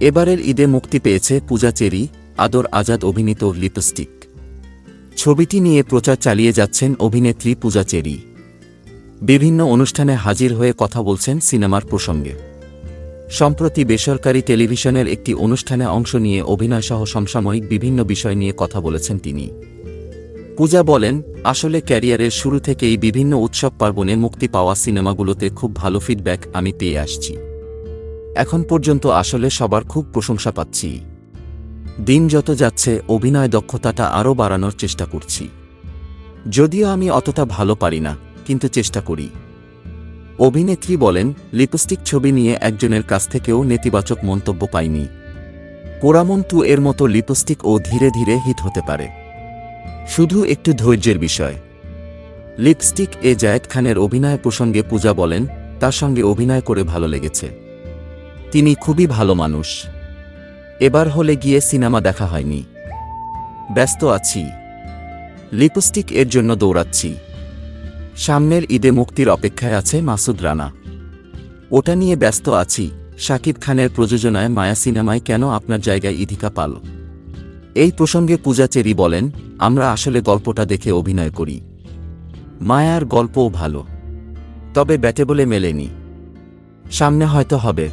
এবারের ঈদে মুক্তি পেয়েছে পূজা চেরি, আদর আজাদ অভিনীত লিপস্টিক। ছবিটি নিয়ে প্রচার চালিয়ে যাচ্ছেন অভিনেত্রী পূজা চেরি। বিভিন্ন অনুষ্ঠানে হাজির হয়ে কথা বলছেন সিনেমার প্রসঙ্গে। সম্প্রতি বেসরকারি টেলিভিশনের একটি অনুষ্ঠানে অংশ নিয়ে অভিনয়সহ সমসাময়িক বিভিন্ন বিষয় নিয়ে কথা বলেছেন তিনি। পূজা বলেন, আসলে ক্যারিয়ারের শুরু থেকেই বিভিন্ন উৎসব পার্বণে মুক্তি পাওয়া সিনেমাগুলোতে খুব ভালো ফিডব্যাক আমি পেয়ে আসছি। এখন পর্যন্ত আসলে সবার খুব প্রশংসা পাচ্ছি। দিন যত যাচ্ছে, অভিনয় দক্ষতাটা আরও বাড়ানোর চেষ্টা করছি। যদিও আমি অতটা ভালো পারি না, কিন্তু চেষ্টা করি। অভিনেত্রী বলেন, লিপস্টিক ছবি নিয়ে একজনের কাছ থেকেও নেতিবাচক মন্তব্য পাইনি। পোড়ামন টু এর মতো লিপস্টিক ও ধীরে ধীরে হিট হতে পারে। শুধু একটু ধৈর্যের বিষয়। লিপস্টিক এ জায়েদ খানের অভিনয় প্রসঙ্গে পূজা বলেন, তার সঙ্গে অভিনয় করে ভালো লেগেছে। তিনি খুবই ভালো মানুষ। এবার হলে গিয়ে সিনেমা দেখা হয়নি। ব্যস্ত আছি। লিপস্টিক এর জন্য দৌড়াচ্ছি। সামনের ঈদে মুক্তির অপেক্ষায় আছে মাসুদ রানা। ওটা নিয়ে ব্যস্ত আছি, শাকিব খানের প্রযোজনায় মায়া সিনেমায় কেন আপনার জায়গায় ইধিকা পাল? এই প্রসঙ্গে পূজা চেরি বলেন, আমরা আসলে গল্পটা দেখে অভিনয় করি। মায়ার গল্পও ভালো। তবে ব্যাটে বলে মেলেনি। সামনে হয়তো হবে।